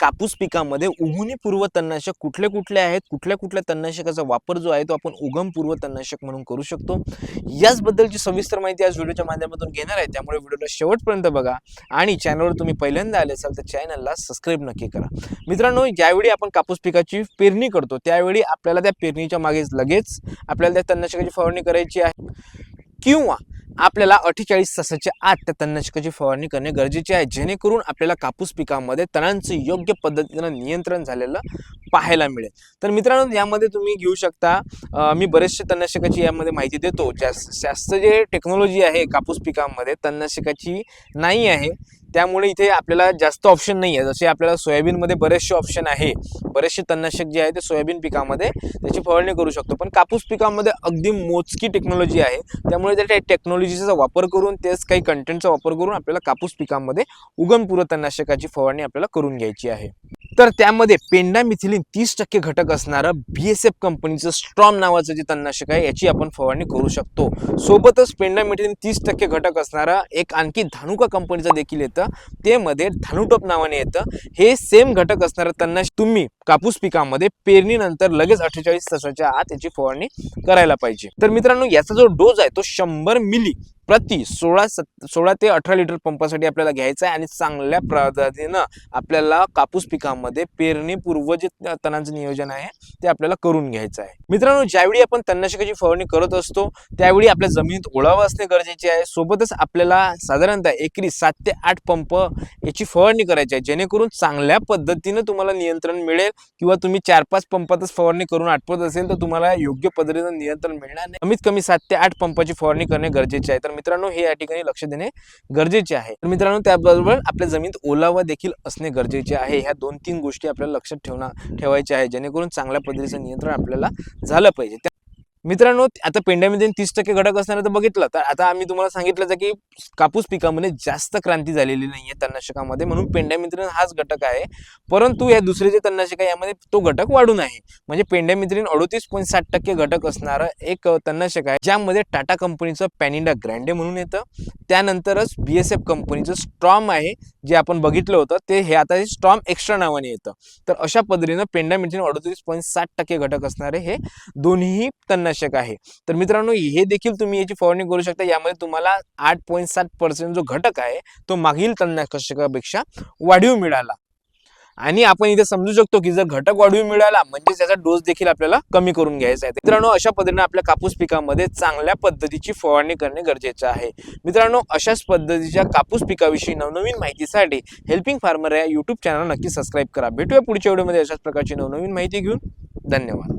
कापूस पिकामध्ये उगवणीपूर्व तणनाशक कुठले कुठले आहेत? कुठल्या कुठल्या तणनाशकाचा वापर जो आहे तो आपण उगमपूर्व तणनाशक म्हणून करू शकतो? याचबद्दलची सविस्तर माहिती आज व्हिडिओच्या माध्यमातून घेणार आहे. त्यामुळे व्हिडिओला शेवटपर्यंत बघा आणि चॅनलवर तुम्ही पहिल्यांदा आले असाल तर चॅनलला सबस्क्राईब नक्की करा. मित्रांनो ज्यावेळी आपण कापूस पिकाची पेरणी करतो त्यावेळी आपल्याला त्या पेरणीच्या मागे लगेच आपल्याला त्या तणनाशकाची फवारणी करायची आहे. किंवा आपल्याला अठ्ठेचाळीस तासाच्या आत त्या तणनाशकाची फवारणी करणे गरजेचे आहे. जेणेकरून आपल्याला कापूस पिकामध्ये तणांचं योग्य पद्धतीनं नियंत्रण झालेलं पाहायला मिळेल. तर मित्रांनो यामध्ये तुम्ही घेऊ शकता मी बरेचसे तणनाशकाची यामध्ये माहिती देतो. जास्त जास्त जे टेक्नॉलॉजी आहे कापूस पिकामध्ये तणनाशकाची नाही आहे. त्यामुळे इथे आपल्याला जास्त ऑप्शन नाही आहे जसे आपल्याला सोयाबीनमध्ये बरेचसे ऑप्शन आहे. बरेचसे तणनाशक जे आहे ते सोयाबीन पिकामध्ये त्याची फवारणी करू शकतो. पण कापूस पिकामध्ये अगदी मोजकी टेक्नॉलॉजी आहे. त्यामुळे त्या टेक्नॉलॉजीचा वापर करून तेच काही कंटेंटचा वापर करून आपल्याला कापूस पिकामध्ये उगमपूर्व तणनाशकाची फवारणी आपल्याला करून घ्यायची आहे. तर त्यामध्ये पेंडा मिथिलीन तीस टक्के घटक असणारं बी एस एफ कंपनीचं स्ट्रॉम नावाचं जे तणनाशक आहे याची आपण फवारणी करू शकतो. सोबतच पेंडा मिथिलीन तीस टक्के घटक असणारा एक आणखी धानुका कंपनीचा देखील येतं. ते मध्ये धानुटॉप नावाने येतं. हे सेम घटक असणारं त्यांना तुम्ही कापूस पिकामध्ये पेरणीनंतर लगेच अठ्ठेचाळीस तासाच्या आत याची फवारणी करायला पाहिजे. तर मित्रांनो याचा जो डोस आहे तो शंभर मिली प्रति सोळा सत सोळा ते अठरा लिटर पंपासाठी आपल्याला घ्यायचं आहे आणि चांगल्या पद्धतीनं आपल्याला कापूस पिकामध्ये पेरणीपूर्व जे तणांचं नियोजन आहे ते आपल्याला करून घ्यायचं आहे. मित्रांनो ज्यावेळी आपण तणनाशकाची फवारणी करत असतो त्यावेळी आपल्या जमिनीत ओळावा असणे गरजेचे आहे. सोबतच आपल्याला साधारणतः एकरी सात ते आठ पंप याची फवारणी करायची आहे जेणेकरून चांगल्या पद्धतीनं तुम्हाला नियंत्रण मिळेल किंवा तुम्ही चार पाच पंपातच फवारणी करून आटपत असेल तर तुम्हाला योग्य पद्धतीनं नियंत्रण मिळणार नाही. कमीत कमी सात ते आठ पंपाची फवारणी करणे गरजेचे आहे. तर मित्रांनो हे या ठिकाणी लक्ष देणे गरजेचे आहे. तर मित्रांनो त्याबरोबर आपल्या जमिनीत ओलावा देखील असणे गरजेचे आहे. ह्या दोन तीन गोष्टी आपल्याला लक्षात ठेवणार ठेवायच्या आहे जेणेकरून चांगल्या पद्धतीचं नियंत्रण आपल्याला झालं पाहिजे. मित्रांनो आता पेंड्यामध्ये तीस टक्के घटक असणार तर बघितलं. तर आता आम्ही तुम्हाला सांगितलं की कापूस पिकामध्ये जास्त क्रांती झालेली नाहीये तणनाशकामध्ये म्हणून पेंड्यामित्रीन हाच घटक आहे. परंतु या दुसरे जे तणनाशक आहे यामध्ये तो घटक वाढून आहे. म्हणजे पेंड्यामित्रीन अडोतीस पॉईंट साठ टक्के घटक असणारं एक तणनाशक आहे ज्यामध्ये टाटा कंपनीचं पॅनिंडा ग्रँडे म्हणून येतं. त्यानंतरच बी एस एफ कंपनीचं स्ट्रॉम आहे जे आपण बघितलं होतं ते हे आता स्ट्रॉम एक्स्ट्रा नावाने येतं. तर अशा पद्धतीनं पेंडामिथिन अडतीस पॉईंट सात टक्के घटक असणारे हे दोन्ही तणनाशक आहे. तर मित्रांनो हे देखील तुम्ही याची फवारणी करू शकता. यामध्ये तुम्हाला आठ पॉईंट सात पर्सेंट जो घटक आहे तो मागील तणनाशकापेक्षा वाढीव मिळाला. आणि आपण इथे समजू शकतो की जर घटक वाढीव मिळाला म्हणजे त्याचा डोस देखील आपल्याला कमी करून घ्यायचा आहे. मित्रांनो अशा पद्धतीने आपल्या कापूस पिकामध्ये चांगल्या पद्धतीची फवारणी करणे गरजेचं आहे. मित्रांनो अशाच पद्धतीच्या कापूस पिकाविषयी नवनवीन माहितीसाठी हेल्पिंग फार्मर या युट्यूब चॅनल नक्की सबस्क्राईब करा. भेटूया पुढच्या व्हिडिओमध्ये अशाच प्रकारची नवनवीन माहिती घेऊन. धन्यवाद.